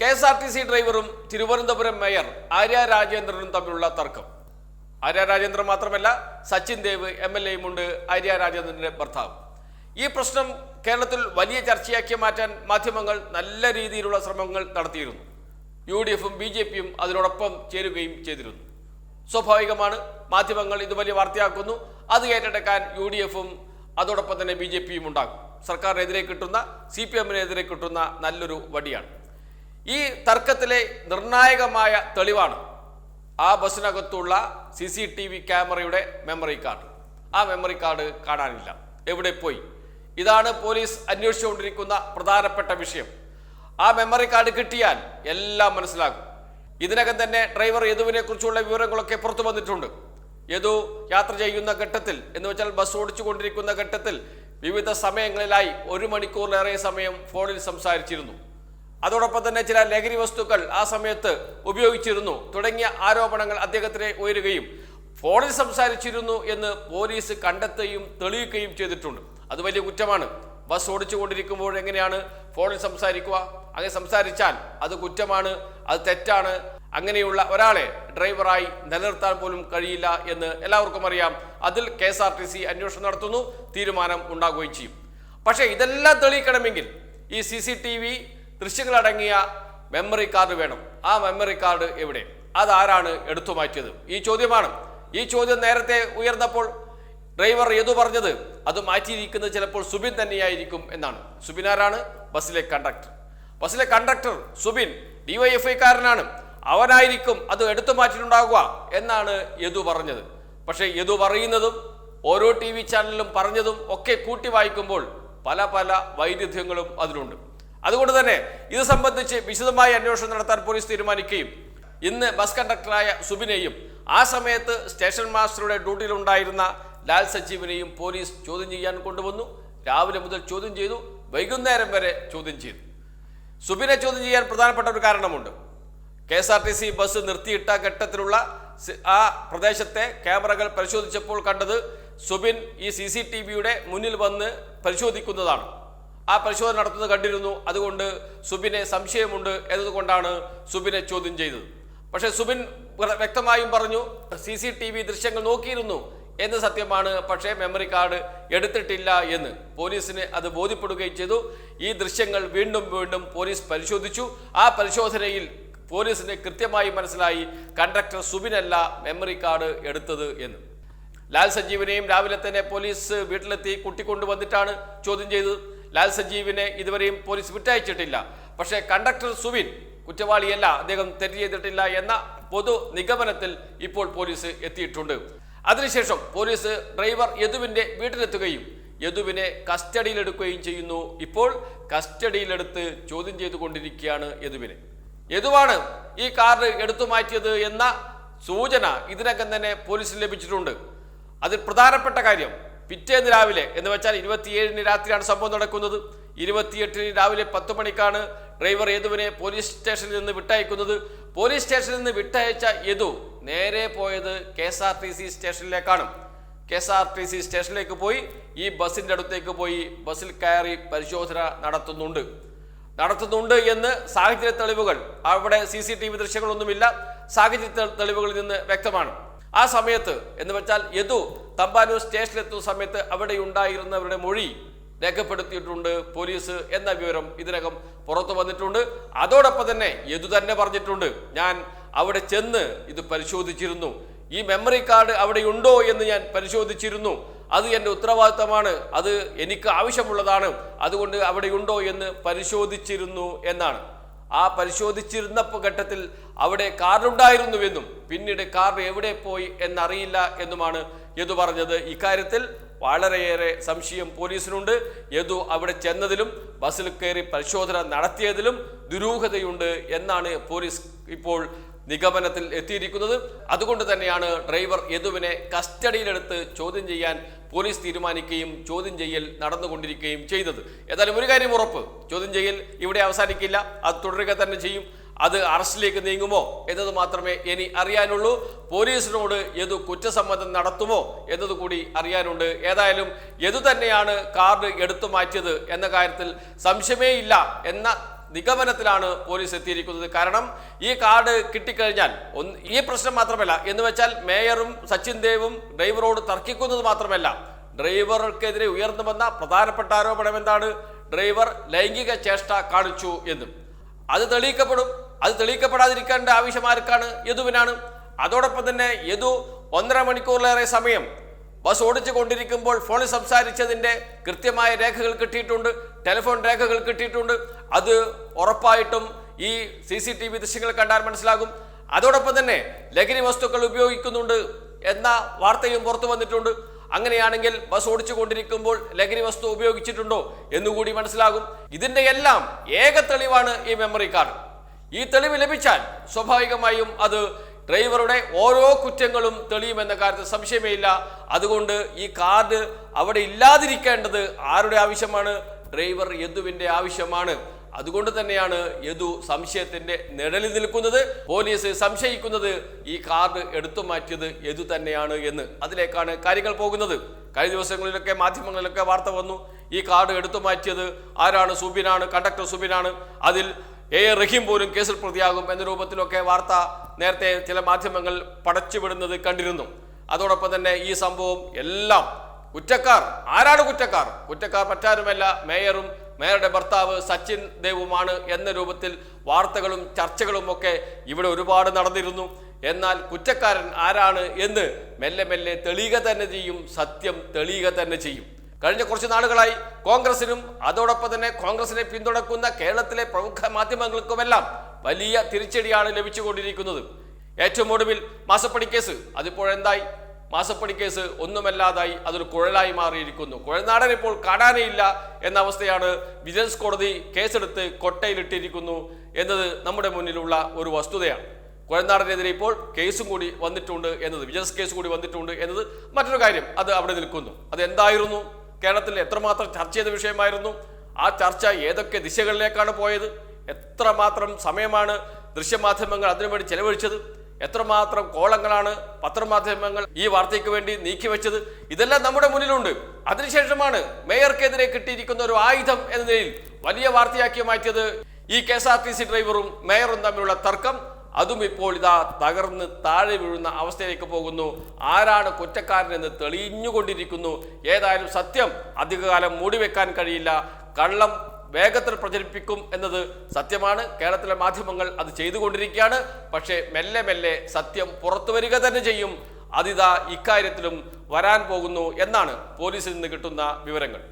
K S R T C ഡ്രൈവറും Thiruvananthapuram mayor Arya രാജേന്ദ്രനും തമ്മിലുള്ള തർക്കം. ആര്യ രാജേന്ദ്രൻ മാത്രമല്ല സച്ചിൻ ദേവ് എം എൽ എയും ഉണ്ട് ആര്യ രാജേന്ദ്രന്റെ ഭർത്താവ്. ഈ പ്രശ്നം കേരളത്തിൽ വലിയ ചർച്ചയാക്കി മാറ്റാൻ മാധ്യമങ്ങൾ നല്ല രീതിയിലുള്ള ശ്രമങ്ങൾ നടത്തിയിരുന്നു. യു ഡി എഫും ബി ജെ പിയും അതിനോടൊപ്പം ചേരുകയും ചെയ്തിരുന്നു. സ്വാഭാവികമാണ് മാധ്യമങ്ങൾ ഇത് വലിയ വാർത്തയാക്കുന്നു. അത് ഏറ്റെടുക്കാൻ യു ഡി എഫും അതോടൊപ്പം തന്നെ ബി ജെ പിയും ഉണ്ടാകും. സർക്കാരിനെതിരെ കിട്ടുന്ന സി പി എമ്മിനെതിരെ കിട്ടുന്ന നല്ലൊരു വടിയാണ്. ഈ തർക്കത്തിലെ നിർണായകമായ തെളിവാണ് ആ ബസ്സിനകത്തുള്ള സി സി ടി വി ക്യാമറയുടെ മെമ്മറി കാർഡ് ആ മെമ്മറി കാർഡ് കാണാനില്ല. എവിടെ പോയി? ഇതാണ് പോലീസ് അന്വേഷിച്ചുകൊണ്ടിരിക്കുന്ന പ്രധാനപ്പെട്ട വിഷയം. ആ മെമ്മറി കാർഡ് കിട്ടിയാൽ എല്ലാം മനസ്സിലാകും. ഇതിനകം തന്നെ ഡ്രൈവർ യദുവിനെ കുറിച്ചുള്ള വിവരങ്ങളൊക്കെ പുറത്തു വന്നിട്ടുണ്ട്. യദു യാത്ര ചെയ്യുന്ന ഘട്ടത്തിൽ എന്ന് വെച്ചാൽ ബസ് ഓടിച്ചു കൊണ്ടിരിക്കുന്ന ഘട്ടത്തിൽ വിവിധ സമയങ്ങളിലായി ഒരു മണിക്കൂറിലേറെ സമയം ഫോണിൽ സംസാരിച്ചിരുന്നു. അതോടൊപ്പം തന്നെ ചില ലഹരി വസ്തുക്കൾ ആ സമയത്ത് ഉപയോഗിച്ചിരുന്നു. തുടങ്ങിയ ആരോപണങ്ങൾ അദ്ദേഹത്തിനെ ഉയരുകയും ഫോണിൽ സംസാരിച്ചിരുന്നു എന്ന് പോലീസ് കണ്ടെത്തുകയും തെളിയിക്കുകയും ചെയ്തിട്ടുണ്ട്. അത് വലിയ കുറ്റമാണ്. ബസ് ഓടിച്ചുകൊണ്ടിരിക്കുമ്പോൾ എങ്ങനെയാണ് ഫോണിൽ സംസാരിക്കുക? അങ്ങനെ സംസാരിച്ചാൽ അത് കുറ്റമാണ് അത് തെറ്റാണ്. അങ്ങനെയുള്ള ഒരാളെ ഡ്രൈവറായി നിലനിർത്താൻ പോലും കഴിയില്ല എന്ന് എല്ലാവർക്കും അറിയാം. അതിൽ K S R T C അന്വേഷണം നടത്തുന്നു തീരുമാനം ഉണ്ടാകുകയും ചെയ്യും. പക്ഷേ ഇതെല്ലാം തെളിയിക്കണമെങ്കിൽ ഈ സി സി ടി വി ദൃശ്യങ്ങളടങ്ങിയ മെമ്മറി കാർഡ് വേണം. ആ മെമ്മറി കാർഡ് എവിടെ? അതാരാണ് എടുത്തു മാറ്റിയത്? ഈ ചോദ്യമാണ്. ഈ ചോദ്യം നേരത്തെ ഉയർന്നപ്പോൾ ഡ്രൈവർ ഏതു പറഞ്ഞത്? അത് മാറ്റിയിരിക്കുന്നത് ചിലപ്പോൾ സുബിൻ തന്നെയായിരിക്കും എന്നാണ്. സുബിൻ ആരാണ്? ബസ്സിലെ കണ്ടക്ടർ ബസ്സിലെ കണ്ടക്ടർ സുബിൻ ഡിവൈഎഫ്ഐക്കാരനാണ് അവനായിരിക്കും അത് എടുത്തു മാറ്റിയിട്ടുണ്ടാകുക എന്നാണ് യദു പറഞ്ഞത്. പക്ഷേ യദു പറയുന്നതും ഓരോ ടി വി ചാനലിലും പറഞ്ഞതും ഒക്കെ കൂട്ടി വായിക്കുമ്പോൾ പല പല വൈരുദ്ധ്യങ്ങളും അതിലുണ്ട്. അതുകൊണ്ട് തന്നെ ഇത് സംബന്ധിച്ച് വിശദമായ അന്വേഷണം നടത്താൻ പോലീസ് തീരുമാനിക്കുകയും ഇന്ന് ബസ് കണ്ടക്ടറായ സുബിനെയും ആ സമയത്ത് സ്റ്റേഷൻ മാസ്റ്ററുടെ ഡ്യൂട്ടിയിലുണ്ടായിരുന്ന ലാൽ സജീവിനെയും പോലീസ് ചോദ്യം ചെയ്യാൻ കൊണ്ടുവന്നു. രാവിലെ മുതൽ ചോദ്യം ചെയ്തു. വൈകുന്നേരം വരെ ചോദ്യം ചെയ്തു. സുബിനെ ചോദ്യം ചെയ്യാൻ പ്രധാനപ്പെട്ട ഒരു കാരണമുണ്ട്. K S R T C bus നിർത്തിയിട്ട ഘട്ടത്തിലുള്ള ആ പ്രദേശത്തെ ക്യാമറകൾ പരിശോധിച്ചപ്പോൾ കണ്ടത് സുബിൻ ഈ സി സി ടി വിയുടെ മുന്നിൽ വന്ന് പരിശോധിക്കുന്നതാണ്. ആ പരിശോധന നടത്തുന്നത് കണ്ടിരുന്നു. അതുകൊണ്ട് സുബിനെ സംശയമുണ്ട് എന്നതുകൊണ്ടാണ് സുബിനെ ചോദ്യം ചെയ്തത്. പക്ഷേ സുബിൻ വ്യക്തമായും പറഞ്ഞു സി സി ടി വി ദൃശ്യങ്ങൾ നോക്കിയിരുന്നു എന്ന് സത്യമാണ്. പക്ഷേ മെമ്മറി കാർഡ് എടുത്തിട്ടില്ല എന്ന് പോലീസിന് അത് ബോധ്യപ്പെടുകയും ചെയ്തു. ഈ ദൃശ്യങ്ങൾ വീണ്ടും വീണ്ടും പോലീസ് പരിശോധിച്ചു. ആ പരിശോധനയിൽ പോലീസിന് കൃത്യമായി മനസ്സിലായി കണ്ടക്ടർ സുബിനല്ല മെമ്മറി കാർഡ് എടുത്തത് എന്ന്. ലാൽ സജീവിനെയും രാവിലെ തന്നെ പോലീസ് വീട്ടിലെത്തി കുട്ടിക്കൊണ്ടുവന്നിട്ടാണ് ചോദ്യം ചെയ്തത്. ലാൽ സജീവിനെ ഇതുവരെയും പോലീസ് വിട്ടയച്ചിട്ടില്ല. പക്ഷേ കണ്ടക്ടർ സുവിൻ കുറ്റവാളിയല്ല അദ്ദേഹം തെറ്റ് ചെയ്തിട്ടില്ല എന്ന പൊതു നിഗമനത്തിൽ ഇപ്പോൾ പോലീസ് എത്തിയിട്ടുണ്ട്. അതിനുശേഷം പോലീസ് ഡ്രൈവർ യദുവിന്റെ വീട്ടിലെത്തുകയും യദുവിനെ കസ്റ്റഡിയിലെടുക്കുകയും ചെയ്യുന്നു. ഇപ്പോൾ കസ്റ്റഡിയിലെടുത്ത് ചോദ്യം ചെയ്തുകൊണ്ടിരിക്കുകയാണ് യദുവിനെ. യദുവാണ് ഈ കാർഡ് എടുത്തു മാറ്റിയത് എന്ന സൂചന ഇതിനകം തന്നെ പോലീസിന് ലഭിച്ചിട്ടുണ്ട്. അതിൽ പ്രധാനപ്പെട്ട കാര്യം പിറ്റേന്ന് രാവിലെ എന്ന് വെച്ചാൽ ഇരുപത്തിയേഴിന് രാത്രിയാണ് സംഭവം നടക്കുന്നത്. ഇരുപത്തിയെട്ടിന് രാവിലെ പത്ത് മണിക്കാണ് ഡ്രൈവർ യദുവിനെ പോലീസ് സ്റ്റേഷനിൽ നിന്ന് വിട്ടയക്കുന്നത്. പോലീസ് സ്റ്റേഷനിൽ നിന്ന് വിട്ടയച്ച യദു നേരെ പോയത് K S R T C സ്റ്റേഷനിലേക്കാണ്. K S R T C സ്റ്റേഷനിലേക്ക് പോയി ഈ ബസ്സിന്റെ അടുത്തേക്ക് പോയി ബസ്സിൽ കയറി പരിശോധന നടത്തുന്നുണ്ട്. നടത്തുന്നുണ്ട് എന്ന് സാഹചര്യ തെളിവുകൾ അവിടെ സി സി ടി വി ദൃശ്യങ്ങളൊന്നുമില്ല. സാഹചര്യ തെളിവുകളിൽ നിന്ന് വ്യക്തമാണ്. ആ സമയത്ത് എന്ന് വെച്ചാൽ യദു തമ്പാനൂർ സ്റ്റേഷനിലെത്തുന്ന സമയത്ത് അവിടെ ഉണ്ടായിരുന്നവരുടെ മൊഴി രേഖപ്പെടുത്തിയിട്ടുണ്ട്. പോലീസ് എന്ന വിവരം ഇതിനകം പുറത്തു വന്നിട്ടുണ്ട്. അതോടൊപ്പം തന്നെ യദു തന്നെ പറഞ്ഞിട്ടുണ്ട് ഞാൻ അവിടെ ചെന്ന് ഇത് പരിശോധിച്ചിരുന്നു. ഈ മെമ്മറി കാർഡ് അവിടെ ഉണ്ടോ എന്ന് ഞാൻ പരിശോധിച്ചിരുന്നു. അത് എന്റെ ഉത്തരവാദിത്തമാണ്. അത് എനിക്ക് ആവശ്യമുള്ളതാണ്. അതുകൊണ്ട് അവിടെ ഉണ്ടോ എന്ന് പരിശോധിച്ചിരുന്നു എന്നാണ്. ആ പരിശോധിച്ചിരുന്ന ഘട്ടത്തിൽ അവിടെ കാറിലുണ്ടായിരുന്നുവെന്നും പിന്നീട് കാർ എവിടെ പോയി എന്നറിയില്ല എന്നുമാണ് യദു പറഞ്ഞത്. ഇക്കാര്യത്തിൽ വളരെയേറെ സംശയം പോലീസിനുണ്ട്. യദു അവിടെ ചെന്നതിലും ബസ്സിൽ കയറി പരിശോധന നടത്തിയതിലും ദുരൂഹതയുണ്ട് എന്നാണ് പോലീസ് ഇപ്പോൾ നിഗമനത്തിൽ എത്തിയിരിക്കുന്നത്. അതുകൊണ്ട് തന്നെയാണ് ഡ്രൈവർ യദുവിനെ കസ്റ്റഡിയിലെടുത്ത് ചോദ്യം ചെയ്യാൻ പോലീസ് തീരുമാനിക്കുകയും ചോദ്യം ചെയ്യൽ നടന്നുകൊണ്ടിരിക്കുകയും ചെയ്തത്. ഏതായാലും ഒരു കാര്യം ഉറപ്പ്. ചോദ്യം ചെയ്യൽ ഇവിടെ അവസാനിക്കില്ല. അത് തുടരുക തന്നെ ചെയ്യും. അത് അറസ്റ്റിലേക്ക് നീങ്ങുമോ എന്നത് മാത്രമേ ഇനി അറിയാനുള്ളൂ. പോലീസിനോട് യദു കുറ്റസമ്മതം നടത്തുമോ എന്നത് കൂടി അറിയാനുണ്ട്. ഏതായാലും യദു തന്നെയാണ് കാർഡ് എടുത്തു മാറ്റിയത് എന്ന കാര്യത്തിൽ സംശയമേ ഇല്ല എന്ന നിഗമനത്തിലാണ് പോലീസ് എത്തിയിരിക്കുന്നത്. കാരണം ഈ കാർഡ് കിട്ടിക്കഴിഞ്ഞാൽ ഈ പ്രശ്നം മാത്രമല്ല. എന്ന് വെച്ചാൽ മേയറും സച്ചിൻ ദേവും ഡ്രൈവറോട് തർക്കിക്കുന്നത് മാത്രമല്ല. ഡ്രൈവർക്കെതിരെ ഉയർന്നു വന്ന പ്രധാനപ്പെട്ട ആരോപണം എന്താണ്? ഡ്രൈവർ ലൈംഗിക ചേഷ്ട കാണിച്ചു എന്നും. അത് തെളിയിക്കപ്പെടും. അത് തെളിയിക്കപ്പെടാതിരിക്കേണ്ട ആവശ്യം ആർക്കാണ്? യദുവിനാണ്. അതോടൊപ്പം തന്നെ യദു ഒന്നര മണിക്കൂറിലേറെ സമയം ബസ് ഓടിച്ചു കൊണ്ടിരിക്കുമ്പോൾ ഫോണിൽ സംസാരിച്ചതിന്റെ കൃത്യമായ രേഖകൾ കിട്ടിയിട്ടുണ്ട് ടെലിഫോൺ രേഖകൾ കിട്ടിയിട്ടുണ്ട്. അത് ഉറപ്പായിട്ടും ഈ സി സി ടി വി ദൃശ്യങ്ങൾ കണ്ടാൽ മനസ്സിലാകും. അതോടൊപ്പം തന്നെ ലഹരി വസ്തുക്കൾ ഉപയോഗിക്കുന്നുണ്ട് എന്ന വാർത്തയും പുറത്തു വന്നിട്ടുണ്ട്. അങ്ങനെയാണെങ്കിൽ ബസ് ഓടിച്ചു കൊണ്ടിരിക്കുമ്പോൾ ലഹരി വസ്തു ഉപയോഗിച്ചിട്ടുണ്ടോ എന്നുകൂടി മനസ്സിലാകും. ഇതിന്റെ എല്ലാം ഏക തെളിവാണ് ഈ മെമ്മറി കാർഡ് ഈ തെളിവ് ലഭിച്ചാൽ സ്വാഭാവികമായും അത് ഡ്രൈവറുടെ ഓരോ കുറ്റങ്ങളും തെളിയുമെന്ന കാര്യത്തിൽ സംശയമേ ഇല്ല അതുകൊണ്ട് ഈ കാർഡ് അവിടെ ഇല്ലാതിരിക്കേണ്ടത് ആരുടെ ആവശ്യമാണ്? ഡ്രൈവർ യദുവിന്റെ ആവശ്യമാണ്. അതുകൊണ്ട് തന്നെയാണ് യദു സംശയത്തിന്റെ നിഴലിൽ നിൽക്കുന്നത്. പോലീസ് സംശയിക്കുന്നത് ഈ കാർഡ് എടുത്തു മാറ്റിയത് യദു തന്നെയാണ് എന്ന്. അതിലേക്കാണ് കാര്യങ്ങൾ പോകുന്നത്. കഴിഞ്ഞ ദിവസങ്ങളിലൊക്കെ മാധ്യമങ്ങളിലൊക്കെ വാർത്ത വന്നു. ഈ കാർഡ് എടുത്തു മാറ്റിയത് ആരാണ്? സുബിനാണ് കണ്ടക്ടർ സുബിനാണ്. അതിൽ എ റഹീം പോലും കേസിൽ പ്രതിയാകും എന്ന രൂപത്തിലൊക്കെ വാർത്ത നേരത്തെ ചില മാധ്യമങ്ങൾ പടച്ചുവിടുന്നത് കണ്ടിരുന്നു. അതോടൊപ്പം തന്നെ ഈ സംഭവം എല്ലാം കുറ്റക്കാർ ആരാണ് കുറ്റക്കാർ? കുറ്റക്കാർ മറ്റാരുമല്ല മേയറും മേയറുടെ ഭർത്താവ് സച്ചിൻ ദേവുമാണ് എന്ന രൂപത്തിൽ വാർത്തകളും ചർച്ചകളും ഒക്കെ ഇവിടെ ഒരുപാട് നടന്നിരുന്നു. എന്നാൽ കുറ്റക്കാരൻ ആരാണ് എന്ന് മെല്ലെ മെല്ലെ തെളിയുക തന്നെ ചെയ്യും സത്യം തെളിയുക തന്നെ ചെയ്യും. കഴിഞ്ഞ കുറച്ച് നാളുകളായി കോൺഗ്രസിനും അതോടൊപ്പം തന്നെ കോൺഗ്രസിനെ പിന്തുണക്കുന്ന കേരളത്തിലെ പ്രമുഖ മാധ്യമങ്ങൾക്കുമെല്ലാം വലിയ തിരിച്ചടിയാണ് ലഭിച്ചുകൊണ്ടിരിക്കുന്നത്. ഏറ്റവും ഒടുവിൽ മാസപ്പടി കേസ് അതിപ്പോഴെന്തായി? മാസപ്പടി കേസ് ഒന്നുമല്ലാതായി അതൊരു കുഴലായി മാറിയിരിക്കുന്നു. കുഴൽനാടൻ ഇപ്പോൾ കാണാനേയില്ല എന്ന അവസ്ഥയാണ് വിജിലൻസ് കോടതി കേസെടുത്ത് കൊട്ടയിലിട്ടിരിക്കുന്നു എന്നത് നമ്മുടെ മുന്നിലുള്ള ഒരു വസ്തുതയാണ്. കുഴൽനാടനെതിരെ ഇപ്പോൾ കേസും കൂടി വന്നിട്ടുണ്ട് എന്നത് വിജിലൻസ് കേസ് കൂടി വന്നിട്ടുണ്ട് എന്നത് മറ്റൊരു കാര്യം അത് അവിടെ നിൽക്കുന്നു. അത് എന്തായിരുന്നു കേരളത്തിൽ എത്രമാത്രം ചർച്ച ചെയ്ത വിഷയമായിരുന്നു? ആ ചർച്ച ഏതൊക്കെ ദിശകളിലേക്കാണ് പോയത്? എത്രമാത്രം സമയമാണ് ദൃശ്യമാധ്യമങ്ങൾ അതിനുവേണ്ടി ചെലവഴിച്ചത്? എത്രമാത്രം കോളങ്ങളാണ് പത്രമാധ്യമങ്ങൾ ഈ വാർത്തയ്ക്ക് വേണ്ടി നീക്കിവെച്ചത്? ഇതെല്ലാം നമ്മുടെ മുന്നിലുണ്ട്. അതിനുശേഷമാണ് മേയർക്കെതിരെ കിട്ടിയിരിക്കുന്ന ഒരു ആയുധം എന്ന നിലയിൽ വലിയ വാർത്തയാക്കി മാറ്റിയത് ഈ K S R T C ഡ്രൈവറും മേയറും തമ്മിലുള്ള തർക്കം. അതും ഇപ്പോൾ ഇതാ തകർന്ന് താഴെ വീഴുന്ന അവസ്ഥയിലേക്ക് പോകുന്നു. ആരാണ് കുറ്റക്കാരനെന്ന് തെളിഞ്ഞുകൊണ്ടിരിക്കുന്നു. ഏതായാലും സത്യം അധികകാലം മൂടിവെക്കാൻ കഴിയില്ല. കള്ളം വേഗത്തിൽ പ്രചരിപ്പിക്കും എന്നത് സത്യമാണ്. കേരളത്തിലെ മാധ്യമങ്ങൾ അത് ചെയ്തുകൊണ്ടിരിക്കുകയാണ്. പക്ഷേ മെല്ലെ മെല്ലെ സത്യം പുറത്തു വരിക തന്നെ ചെയ്യും. അതിതാ ഇക്കാര്യത്തിലും വരാൻ പോകുന്നു എന്നാണ് പോലീസിൽ നിന്ന് കിട്ടുന്ന വിവരങ്ങൾ.